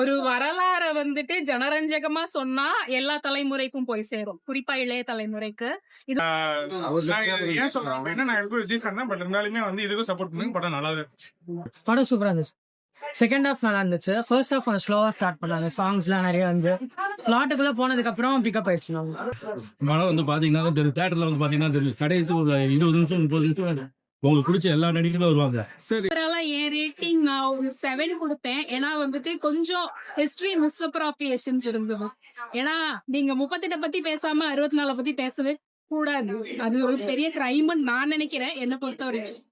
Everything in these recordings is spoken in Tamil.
ஒரு வரலாற வந்துட்டு ஜனரஞ்சகமா சொன்னா எல்லா தலைமுறைக்கும் போய் சேரும். குறிப்பா இளைய தலைமுறைக்கு. நான் இது ஏன் சொல்றேன்? அப்படின்னா நான் எனக்கு விஜய் ஃபேன் தான் பட் இருந்தாலுமே வந்து இதுக்கும் சப்போர்ட் பண்ணி படம் நல்லா இருந்துச்சு. படம் சூப்பரா இருந்துச்சு. செகண்ட் ஹாஃப் நல்லா இருந்துச்சு. ஃபர்ஸ்ட் ஹாஃப் கொஞ்சம் ஸ்லோவா ஸ்டார்ட் பண்ணாங்க. சாங்ஸ்லாம் நிறைய வந்து பிளாட்டுக்குள்ள போனதுக்கு அப்புறம் பிக்கப் ஆயிடுச்சு. நம்ம படம் வந்து பாத்தீங்கன்னா தெரியும் தேட்டர்ல வந்து பாத்தீங்கன்னா தெரியும் கடைசி ஒரு இருபது நிமிஷம் முப்பது நிமிஷம் உங்களுக்கு பிடிச்ச எல்லா நடிகர்களும் வருவாங்க. ஓவராலா என் ரேட்டிங் நான் ஒரு செவன் கொடுப்பேன். ஏன்னா வந்துட்டு கொஞ்சம் ஹிஸ்டரி மிஸ் அப்ராப்ரியேஷன்ஸ் இருந்தது. ஏன்னா நீங்க முப்பத்தெட்டை பத்தி பேசாம அறுபத்தி நாலை பத்தி பேசவே கூடாது. அது ஒரு பெரிய கிரைம்னு நான் நினைக்கிறேன். என்ன பொறுத்த வரைக்கும்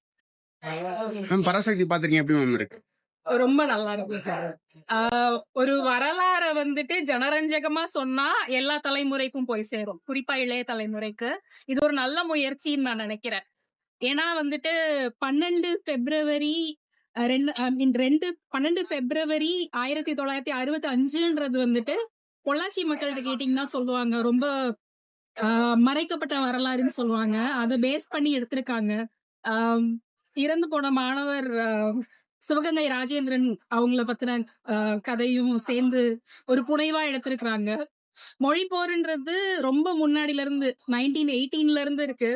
மேம் பராசக்தி பாத்திருக்கீங்க எப்படி மேம் இருக்கு? ரொம்ப நல்லா இருக்கு சார். ஆஹ் ஒரு வரலாற வந்துட்டு ஜனரஞ்சகமா சொன்னா எல்லா தலைமுறைக்கும் போய் சேரும். குறிப்பா இளைய தலைமுறைக்கு. இது ஒரு நல்ல முயற்சின்னு நான் நினைக்கிறேன். ஏன்னா வந்துட்டு பன்னெண்டு பிப்ரவரி ரெண்டு ஐ மீன் ரெண்டு பன்னெண்டு பிப்ரவரி ஆயிரத்தி தொள்ளாயிரத்தி அறுபத்தி அஞ்சுன்றது வந்துட்டு பொள்ளாச்சி மக்கள்கிட்ட கேட்டிங்கன்னா சொல்லுவாங்க. ரொம்ப மறைக்கப்பட்ட வரலாறுன்னு சொல்லுவாங்க. அதை பேஸ் பண்ணி எடுத்திருக்காங்க. இறந்து போன மாணவர் சிவகங்கை ராஜேந்திரன் அவங்கள பத்தின கதையும் சேர்ந்து ஒரு புனைவா எடுத்திருக்கிறாங்க. மொழி போருன்றது ரொம்ப முன்னாடில இருந்து நைன்டீன் எயிட்டீன்ல இருந்து இருக்கு.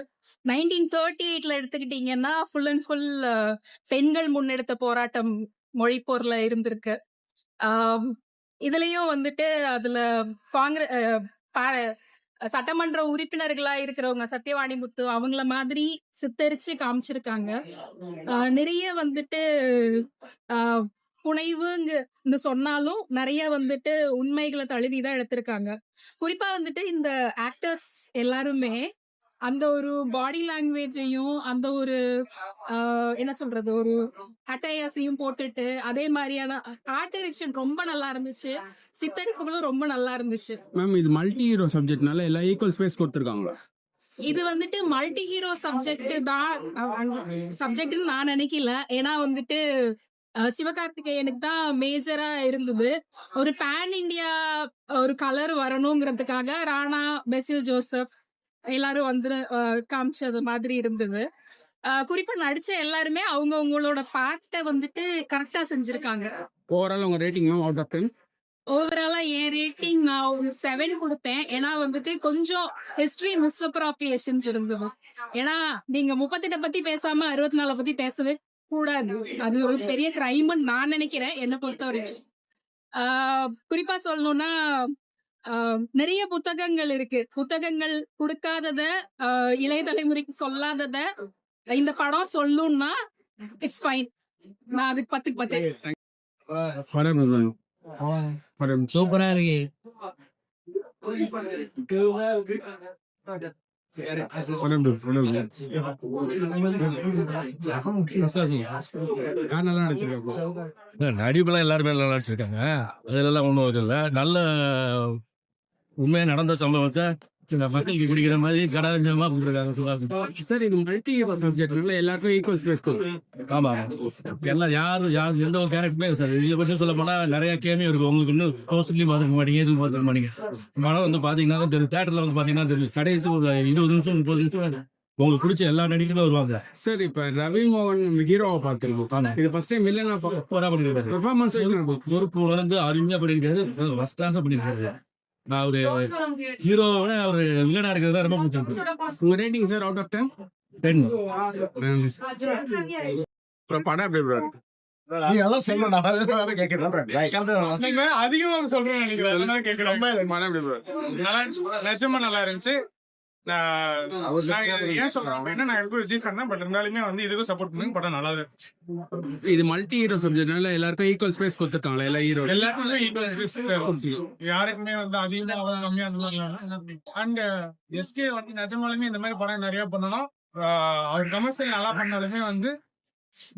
நைன்டீன் தேர்ட்டி எயிட்ல எடுத்துக்கிட்டீங்கன்னா ஃபுல் அண்ட் ஃபுல் பெண்கள் முன்னெடுத்த போராட்டம் மொழிப்போர்ல இருந்திருக்கு. இதுலயும் வந்துட்டு அதுல காங்கிரஸ் சட்டமன்ற உறுப்பினர்களா இருக்கிறவங்க சத்யவாணி முத்து அவங்கள மாதிரி சித்தரிச்சு காமிச்சிருக்காங்க. நிறைய வந்துட்டு ஆஹ் புனைவுங்க சொன்னாலும் நிறைய வந்துட்டு உண்மைகளை தழுதி தான் எடுத்திருக்காங்க. குறிப்பா வந்துட்டு இந்த ஆக்டர்ஸ் எல்லாருமே அந்த ஒரு பாடி லாங்குவேஜையும் அந்த ஒரு என்ன சொல்றது ஒரு அட்டையாஸையும் போட்டுட்டு அதே மாதிரியான ஆர்ட் டைரக்ஷன் ரொம்ப நல்லா இருந்துச்சு. சித்தரிப்புகளும் ரொம்ப நல்லா இருந்துச்சு. மேம் இது மல்டி ஹீரோ சப்ஜெக்ட்னால எல்லா ஈக்குவல் ஸ்பேஸ் கொடுத்துருக்காங்களா? இது வந்துட்டு மல்டி ஹீரோ சப்ஜெக்ட் தான் சப்ஜெக்ட்னு நான் நினைக்கல. ஏன்னா வந்துட்டு சிவகார்த்திகேயனுக்கு தான் மேஜரா இருந்தது. ஒரு பேன் இந்தியா ஒரு கலர் வரணுங்கிறதுக்காக ராணா பெசில் ஜோசப் எல்லாரும் வந்து காமிச்சது மாதிரி இருந்தது. குறிப்பா நடிச்ச எல்லாருமே அவங்க அவங்களோட பார்ட்டை வந்துட்டு கரெக்டா செஞ்சிருக்காங்க. ஓவரால் உங்க ரேட்டிங் அவுட் ஆஃப் டென் ஓவராலா என் ரேட்டிங் நான் ஒரு செவன் கொடுப்பேன். ஏன்னா வந்துட்டு கொஞ்சம் ஹிஸ்டரி மிஸ் அப்ராப்ரியேஷன்ஸ் இருந்தது. ஏன்னா நீங்க முப்பத்தெட்டை பத்தி பேசாம அறுபத்தி நாலை பத்தி பேசவே கூடாது. அது ஒரு பெரிய கிரைம்னு நான் நினைக்கிறேன் என்ன பொறுத்த வரைக்கும் குறிப்பா சொல்லணும்னா நிறைய புத்தகங்கள் இருக்கு. புத்தகங்கள் கொடுக்காதத இளைய தலைமுறைக்கு சொல்லாதத இந்த படம் சொல்லும்னா இட்ஸ் ஃபைன் நான் அதுக்கு பத்துக்கு பத்து படம் சூப்பரா இருக்கு. நடிப்புலாம் எல்லாருமே நல்லா நடிச்சிருக்காங்க. அதுலலாம் ஒன்றும் இது இல்லை. நல்ல உண்மையா நடந்த சம்பவத்தை மக்களுக்கு குடிக்கிற மாதிரி கடாஞ்சமா கொடுத்துருக்காங்க சுகாசன் சார் இது மல்டி ஹீரோ சப்ஜெக்ட்னால எல்லாருக்கும் ஈக்குவல் ஸ்பேஸ் ஆமா. எல்லாம் யாரும் யார் எந்த ஒரு கேரக்டருமே சார் இதை பற்றி சொல்ல போனா நிறைய கேமியும் இருக்கு. உங்களுக்கு இன்னும் போஸ்ட்லயும் பார்த்துக்க மாட்டீங்க எதுவும் பார்த்துக்க மாட்டீங்க. படம் வந்து பாத்தீங்கன்னா தெரியும். தேட்டர்ல வந்து பாத்தீங்கன்னா தெரியும். கடைசி ஒரு இருபது நிமிஷம் முப்பது நிமிஷம் உங்களுக்கு பிடிச்ச எல்லா நடிகர்களும் வருவாங்க. சார் இப்ப ரவி மோகன் ஹீரோவை பார்த்திருக்கோம் இது ஃபர்ஸ்ட் டைம் இல்லைன்னா பண்ணிருக்காரு. பெர்ஃபார்மன்ஸ் பொறுப்பு உணர்ந்து அருமையா பண்ணிருக்காரு ஃபர்ஸ்ட் கிளாஸா பண்ணிருக்காரு நான் ஒரு ஹீரோவோட ஒரு வில்லனா இருக்கிறது தான் ரொம்ப பிடிச்சிருக்கு. உங்க rating sir out of ten ten அப்புறம் படம் எப்படி நீங்க அதிகமா சொல்றேன் நினைக்கிறேன்? நல்லா இருந்துச்சு. ஏன் சொல்றேன் அப்படின்னா நான் எனக்கு விஜய் ஃபேன் தான் பட் இருந்தாலுமே வந்து இதுக்கும் சப்போர்ட் பண்ணி படம் நல்லா இருந்துச்சு. இது மல்டி ஹீரோ சப்ஜெக்ட்னால எல்லாருக்கும் ஈக்குவல் ஸ்பேஸ் கொடுத்துருக்காங்களா எல்லா ஹீரோ எல்லாருக்குமே இருக்கும். யாருக்குமே வந்து அதிகமா அவங்க கம்மியா மாதிரி அண்ட் எஸ்கே வந்து நிஜமாலுமே இந்த மாதிரி படம் நிறைய பண்ணணும். அவர் கமர்ஷியல் நல்லா பண்ணாலுமே வந்து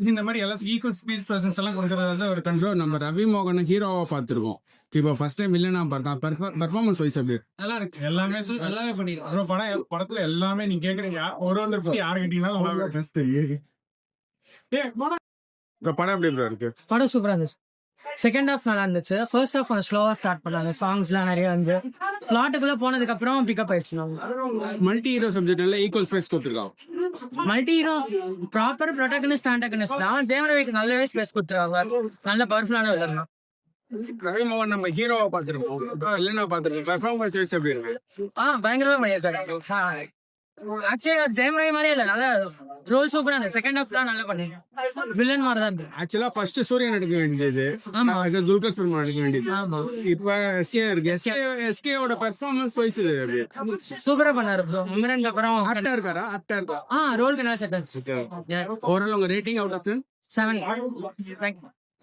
இந்த மாதிரி எல்லாம் ஈக்குவல் ஸ்பீட் பிரசன்ஸ் எல்லாம் கொடுக்கறது ஒரு ப்ரோ நம்ம ரவி மோகன் ஹீரோவா பார்த்திருக்கோம். இப்போ ஃபர்ஸ்ட் டைம் இல்லைன்னா பார்த்தா பெர்ஃபார்மன்ஸ் வைஸ் எப்படி? இருக்கு? நல்லா இருக்கு. எல்லாமே நல்லாவே பண்ணிருக்காங்க. அப்புறம் படம் படத்துல எல்லாமே நீங்க கேக்குறீங்க. ஒரு ஒரு பத்தி யாரு போடா. இப்போ படம் எப்படி இருக்கு? படம் சூப்பரா இருந்துச்சு. செகண்ட் ஹாஃப் நல்லா இருந்துச்சு. ஃபர்ஸ்ட் ஹாஃப் கொஞ்சம் ஸ்லோவா ஸ்டார்ட் பண்ணாங்க. சாங்ஸ்லாம் நிறைய வந்து. பிளாட்டுக்குள்ள போனதுக்கு அப்புறம் பிக்கப் ஆயிடுச்சு. மல்டி ஹீரோ சப்ஜெக்ட்னால ஈக்குவல் ஸ்பேஸ் கொடுத்துருக்காங்க. Multi hero proper protagonist antagonist தான் ஜெயம் ரவிக்கு நல்லாவே ஸ்பேஸ் கொடுத்துருக்காங்க. நல்ல பவர்ஃபுல்லான வில்லன் தான் ரவி மோகன் நம்ம ஹீரோவா பார்த்திருக்கோம் இல்லைன்னா பார்த்திருக்கோம் பெர்ஃபார்மன்ஸ் வைஸ் எப்படி இருக்கு? ஆ பயங்கரமா பண்ணியிருக்காரு ஆக்சுவலி ஜெயம் ரவி மாதிரியே இல்ல. நல்லா ரோல் சூப்பரா இருந்தது. செகண்ட் ஹாஃப்லாம் நல்லா பண்ணி வில்லன் மாதிரி தான் இருந்தது. ஆக்சுவலா ஃபர்ஸ்ட் சூரியன் எடுக்க வேண்டியது. ஆமா. அது துல்கர் சல்மான் எடுக்க வேண்டியது. ஆமா. இப்ப எஸ்கே இருக்கு. எஸ்கே எஸ்கேவோட பெர்ஃபார்மன்ஸ் வைஸ் சூப்பரா பண்ணாரு ப்ரோ அப்புறம் ஆப்டா இருக்காரா? ஆப்டா இருக்கா? ஆ ரோலுக்கு நல்லா செட் ஆச்சு. ஓவரால் உங்க ரேட்டிங் அவுட் ஆஃப் செவன்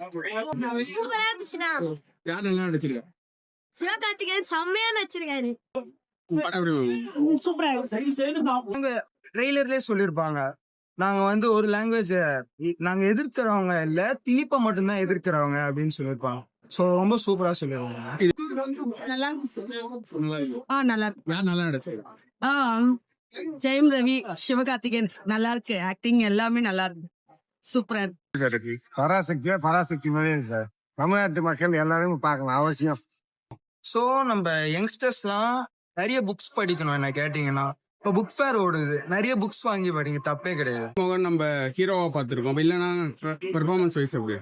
சூப்பரா இருந்துச்சுண்ணா யார் நல்லா நடிச்சிருக்கா? சிவகார்த்திகேயன் செம்மையா நடிச்சிருக்காரு. படம் எப்படி மேம்? சூப்பரா இருக்கு. ட்ரெய்லர்லயே சொல்லியிருப்பாங்க. நாங்க வந்து ஒரு லாங்குவேஜ் நாங்க எதிர்க்கிறவங்க இல்ல திணிப்பை மட்டும்தான் எதிர்க்கிறவங்க அப்படின்னு சொல்லியிருப்பாங்க. சோ ரொம்ப சூப்பரா சொல்லியிருப்பாங்க நல்லா ஆ ஜெயம் ரவி சிவகார்த்திகேயன். நல்லா இருக்கு. ஆக்டிங் எல்லாமே நல்லா இருக்கு. சூப்பரா இருக்கு. பராசக்தியா பராசக்தி மாதிரி இருக்கு தமிழ்நாட்டு மக்கள் எல்லாரும் பார்க்கலாம் அவசியம். சோ நம்ம யங்ஸ்டர்ஸ்லாம் நிறைய புக்ஸ் படிக்கணும் என்ன கேட்டீங்கன்னா. இப்போ புக் ஃபேர் ஓடுது. நிறைய புக்ஸ் வாங்கி படிங்க தப்பே கிடையாது. மோகன் நம்ம ஹீரோவா பார்த்திருக்கோம். இல்லைன்னா பெர்ஃபார்மன்ஸ் வைஸ் எப்படி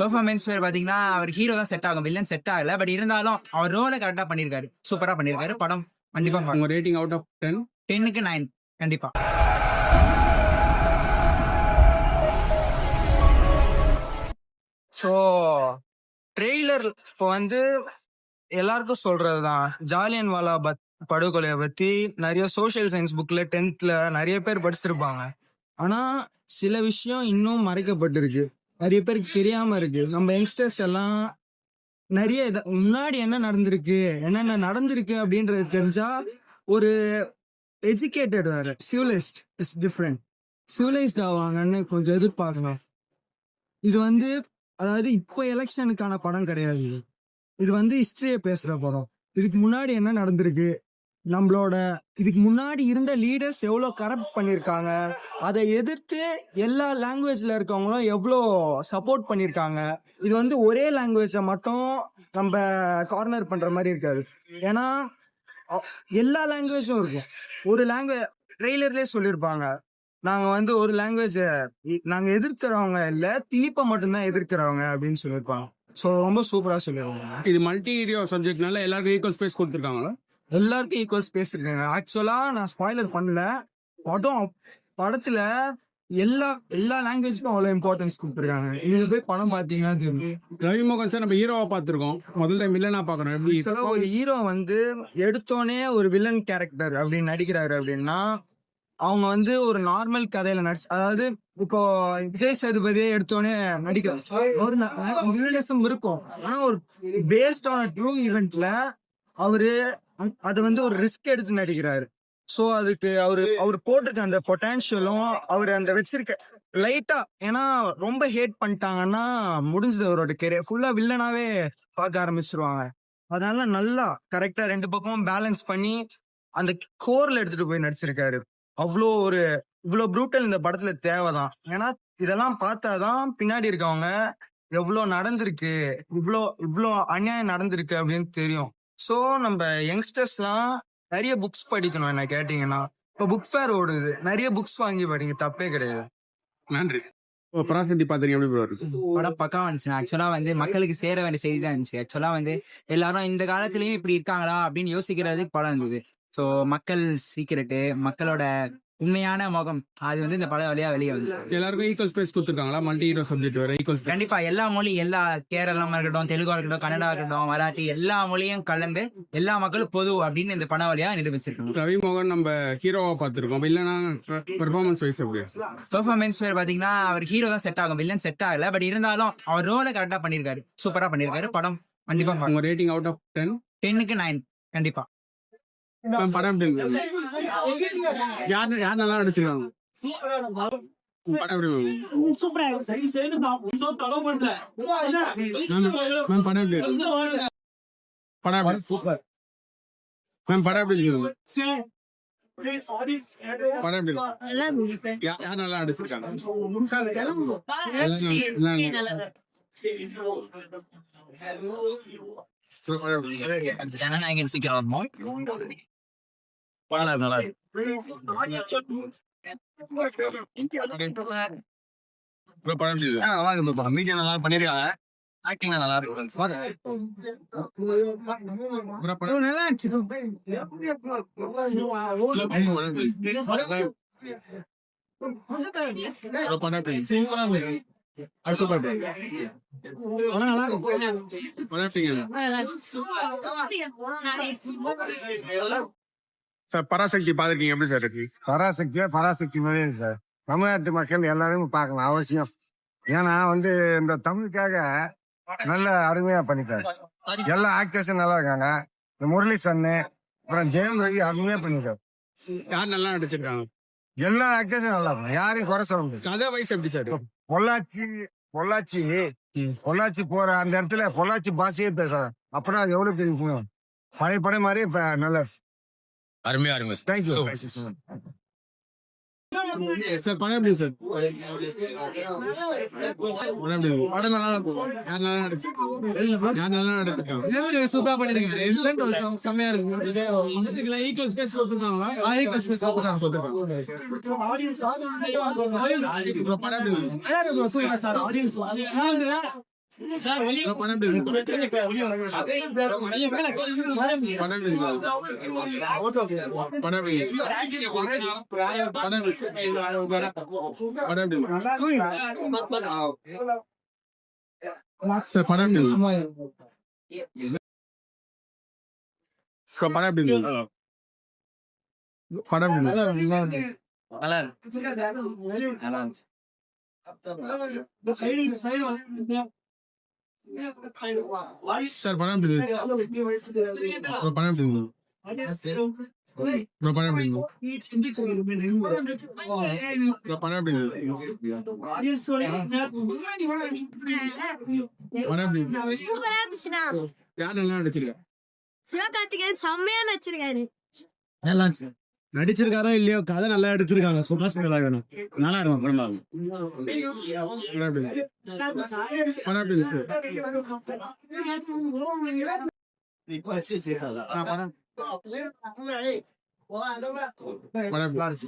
பெர்ஃபார்மன்ஸ் பேர் பாத்தீங்கன்னா அவர் ஹீரோ தான் செட் ஆகும். வில்லன் செட் ஆகல. பட் இருந்தாலும் அவர் ரோலை கரெக்டா பண்ணிருக்காரு. சூப்பரா பண்ணிருக்காரு. படம் கண்டிப்பா உங்க ரேட்டிங் அவுட் ஆஃப் டென் டென்னுக்கு நைன் கண்டிப்பா. ஸோ ட்ரெய்லர் இப்போ வந்து எல்லாருக்கும் சொல்றதுதான். ஜாலியன் வாலா பத் படுகொலையை பத்தி நிறைய சோஷியல் சயின்ஸ் புக்ல டென்த்ல நிறைய பேர் படிச்சிருப்பாங்க. ஆனா சில விஷயம் இன்னும் மறைக்கப்பட்டிருக்கு. நிறைய பேருக்கு தெரியாம இருக்கு. நம்ம யங்ஸ்டர்ஸ் எல்லாம் நிறைய இதை முன்னாடி என்ன நடந்திருக்கு என்னென்ன நடந்திருக்கு அப்படின்றது தெரிஞ்சா ஒரு எஜுகேட்டட் வேற. சிவிலைஸ்ட் இஸ் டிஃப்ரெண்ட் சிவிலைஸ்ட் ஆவாங்கன்னு கொஞ்சம் எதிர்பார்க்கணும். இது வந்து அதாவது இப்போ எலெக்ஷனுக்கான படம் கிடையாது. இது. வந்து ஹிஸ்டரியை பேசுகிற படம். இதுக்கு முன்னாடி என்ன நடந்திருக்கு? நம்மளோட இதுக்கு முன்னாடி இருந்த லீடர்ஸ் எவ்வளோ கரப்ட் பண்ணியிருக்காங்க அதை எதிர்த்து எல்லா லாங்குவேஜில் இருக்கவங்களும் எவ்வளோ சப்போர்ட் பண்ணியிருக்காங்க இது வந்து ஒரே லாங்குவேஜை மட்டும் நம்ம கார்னர் பண்ணுற மாதிரி இருக்காது. ஏன்னா எல்லா லாங்குவேஜும் இருக்கும். ஒரு லாங்குவேஜ் ட்ரெய்லர்லேயே சொல்லியிருப்பாங்க நாங்க வந்து ஒரு லாங்குவேஜ் நாங்க எதிர்க்கிறவங்க இல்ல திணிப்பை மட்டும்தான் எதிர்க்கிறவங்க அப்படின்னு சொல்லியிருப்பாங்க. ஸோ ரொம்ப சூப்பரா சொல்லியிருக்காங்க. இது மல்டி ஹீரோ சப்ஜெக்ட்னால எல்லாருக்கும் ஈக்குவல் ஸ்பேஸ் கொடுத்துருக்காங்களா? எல்லாருக்கும் ஈக்குவல் ஸ்பேஸ் இருக்குங்க. ஆக்சுவலா நான் ஸ்பாய்லர் பண்ணல. படம் படத்துல எல்லா எல்லா லாங்குவேஜ்க்கும் அவ்வளோ இம்பார்ட்டன்ஸ் கொடுத்துருக்காங்க. இது போய் படம் பார்த்தீங்கன்னா தெரியும். ரவி மோகன் சார் நம்ம ஹீரோவா பார்த்திருக்கோம். முதல் டைம் இல்லைனா பார்க்கறோம். எப்படி ஒரு ஹீரோ வந்து எடுத்தோனே ஒரு வில்லன் கேரக்டர் அப்படின்னு நடிக்கிறாரு அப்படின்னா அவங்க வந்து ஒரு நார்மல் கதையில நடிச்சு அதாவது இப்போ விஜய் சேதுபதியே எடுத்தோடனே நடிக்கிறோம். ஒரு வில்லனிசம் இருக்கும். ஆனா ஒரு பேஸ்ட் ஆன் ட்ரூ ஈவெண்ட்ல அவரு அ- அது வந்து ஒரு ரிஸ்க் எடுத்து நடிக்கிறாரு. சோ அதுக்கு அவரு அவர் போட்டிருக்க அந்த பொட்டான்ஷியலும் அவர் அந்த வச்சிருக்க லைட்டா ஏன்னா ரொம்ப ஹேட் பண்ணிட்டாங்கன்னா முடிஞ்சது அவரோட கெரியர் ஃபுல்லா வில்லனாவே பார்க்க ஆரம்பிச்சிருவாங்க. அதனால நல்லா கரெக்டா ரெண்டு பக்கமும் பேலன்ஸ் பண்ணி அந்த கோர்ல எடுத்துட்டு போய் நடிச்சிருக்காரு. அவ்வளோ ஒரு இவ்வளோ ப்ரூட்டல் இந்த படத்துல தேவைதான். ஏன்னா இதெல்லாம் பார்த்தாதான் பின்னாடி இருக்கவங்க எவ்வளோ நடந்திருக்கு இவ்வளோ இவ்வளோ அநியாயம் நடந்திருக்கு அப்படின்னு தெரியும். ஸோ நம்ம யங்ஸ்டர்ஸ்லாம் நிறைய புக்ஸ் படிக்கணும் என்ன கேட்டிங்கன்னா. இப்போ புக் ஃபேர் ஓடுது. நிறைய புக்ஸ் வாங்கி படிங்க. தப்பே கிடையாது. நன்றி. இப்போ பராசக்தி பார்த்துருக்கீங்க எப்படி இருக்கு? படம் பக்கம் வந்துச்சு ஆக்சுவலா வந்து மக்களுக்கு சேர வேண்டிய செய்தி தான் இருந்துச்சு. ஆக்சுவலா வந்து எல்லாரும் இந்த காலத்துலயும் இப்படி இருக்காங்களா அப்படின்னு யோசிக்கிறதுக்கு படம் இருந்தது. ஸோ மக்கள் சீக்கிரட்டு மக்களோட உண்மையான முகம் அது வந்து இந்த படம் வழியா வெளியே வந்து எல்லாருக்கும் ஈக்குவல் ஸ்பேஸ் கொடுத்துருக்காங்களா? மல்டி ஹீரோ சப்ஜெக்ட் வேற ஈக்குவல் கண்டிப்பா எல்லா மொழி எல்லா கேரளமா இருக்கட்டும் தெலுங்கா இருக்கட்டும் கன்னடா இருக்கட்டும் மராட்டி எல்லா மொழியும் கலந்து எல்லா மக்களும் பொது அப்படின்னு இந்த படம் வழியா நிரூபிச்சிருக்காங்க. ரவி மோகன் நம்ம ஹீரோவா பார்த்திருக்கோம். இல்லைன்னா பெர்ஃபார்மன்ஸ் வைஸ் எப்படி? பெர்ஃபார்மன்ஸ் பேர் பாத்தீங்கன்னா அவர் ஹீரோ தான் செட் ஆகும். வில்லன் செட் ஆகல. பட் இருந்தாலும் அவர் ரோலை கரெக்டா பண்ணிருக்காரு. சூப்பரா பண்ணிருக்காரு. படம் கண்டிப்பா உங்க ரேட்டிங் அவுட் ஆஃப் டென் டென்னுக்கு நைன் கண்டிப்பா. படம் எப்படி இருந்தது? யார் யார் நல்லா நடிச்சிருக்காங்க? படம். எப்படி மேம் சூப்பரா இருக்கு. மேம் படம் எப்படி இருக்கு? படம் எப்படி சூப்பர். மேம் படம் எப்படி இருக்குது படம் எப்படி இருக்கு? நல்லா இருந்துச்சு யா- யார் நல்லா நடிச்சிருக்காங்க ஜனநாயகன் சீக்கிரம் படம் நல்லா? மீடியா நல்லா பண்ணிருக்காங்க. ஆக்டிங் நல்லா இருக்கு நல்லா இருந்துச்சு. படம் சார் பராசக்தி பாத்திருக்கீங்க எப்படி சார் இருக்கு? பராசக்தியே பராசக்தி மாதிரி இருக்கு. தமிழ்நாட்டு மக்கள் எல்லாரையும் பார்க்கணும் அவசியம். ஏன்னா வந்து இந்த தமிழுக்காக நல்ல அருமையா பண்ணிட்டாரு எல்லா ஆக்டர்ஸும் நல்லா இருக்காங்க. இந்த முரளி சன்னு அப்புறம் ஜெயம் ரவி அருமையா பண்ணிருக்காரு யார் நல்லா நடிச்சிருக்காங்க? எல்லா ஆக்டர்ஸும் நல்லா இருக்கும் யாரையும் குறை சொல்ல முடியாது. கதை வயசு எப்படி சார் பொள்ளாச்சி பொள்ளாச்சி பொள்ளாச்சி போற அந்த இடத்துல பொள்ளாச்சி பாஷையே பேசுறாங்க அப்படின்னா அது எவ்வளவு பெரிய. பழைய படம் மாதிரி இப்ப நல்லா அருமையா இருங்க தேங்க்யூ சார் படம் எப்படி சார் படம் நல்லா இருக்கும் நல்லா நல்லா சூப்பரா பண்ணிருக்காங்க எல்லாம் செம்மையா இருக்கு ஈக்குவல் ஸ்பேஸ் கொடுத்துருக்காங்களா அப்புறம் படம் எப்படி இருக்கு? அப்புறம் படம் எப்படி இருக்கு? படம் எப்படி இருக்கு? படம் எப்படி இருக்கு? படம் எப்படி இருக்கு? படம் எப்படி இருக்கு? சார் படம் எப்படி இருக்கு? சார், சார் இருந்துச்சுண்ணா. யார் நல்லா நடிச்சிருக்கா? சிவகார்த்திகேயன் செம்மையா நடிச்சிருக்காரு. நல்லா நடிச்சிருக்காரோ இல்லையோ கதை நல்லா எடுத்திருக்காங்க சுபாஷ் நல்லா வேணும் நல்லா இருக்கும் படம்? படம்